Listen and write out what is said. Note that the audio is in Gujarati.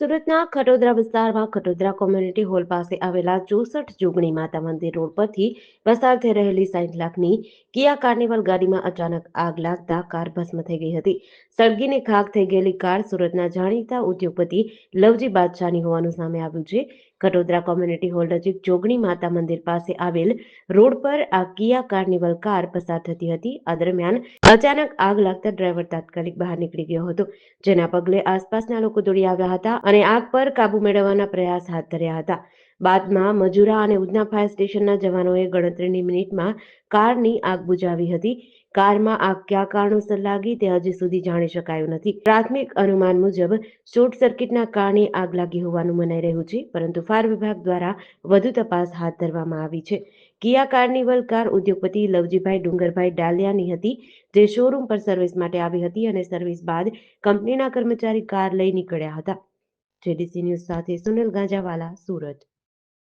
સુરતના ખટોદરા વિસ્તારમાં ખટોદરા કોમ્યુનિટી હોલ પાસે આવેલા ચોસઠ જોગણી માતા મંદિર રોડ પરથી પસાર થઈ રહેલી સાઠ લાખની કિયા કાર્નિવલ ગાડીમાં અચાનક આગ લાગતા કાર ભસ્મ થઈ ગઈ હતી. સળગીને ખાક થઈ ગયેલી કાર સુરતના જાણીતા ઉદ્યોગપતિ લવજી બાદશાહની હોવાનું સામે આવ્યું છે. ખટોદરા કોમ્યુનિટી હોલ નજીક જોગણી માતા મંદિર પાસે આવેલ રોડ પર આ કિયા કાર્નિવલ કાર પસાર થતી હતી. આ દરમિયાન અચાનક આગ લાગતા ડ્રાઈવર તાત્કાલિક બહાર નીકળી ગયો હતો. જેના પગલે આસપાસના લોકો દોડી આવ્યા હતા અને આગ પર કાબુ મેળવવાના પ્રયાસ હાથ ધર્યા હતા. બાદમાં મજુરા અને ઉધના ફાયર સ્ટેશનના જવાનોએ ગણતરીની મિનિટમાં કારની આગ બુજાવી હતી. કારમાં આગ કયા કારણોસર લાગી તે હજી સુધી જાણી શકાયું નથી. પ્રાથમિક અનુમાન મુજબ શોર્ટ સર્કિટના કારણે આગ લાગી હોવાનું મનાઈ રહ્યું છે, પરંતુ ફાયર વિભાગ દ્વારા વધુ તપાસ હાથ ધરવામાં આવી છે. કિયા કાર્નિવલ કાર ઉદ્યોગપતિ લવજીભાઈ ડુંગરભાઈ ડાલિયાની હતી, જે શોરૂમ પર સર્વિસ માટે આવી હતી અને સર્વિસ બાદ કંપનીના કર્મચારી કાર લઈ નીકળ્યા હતા. જેડીસી ન્યૂઝ સાથે સુનિલ ગાંજાવાલા, સુરત.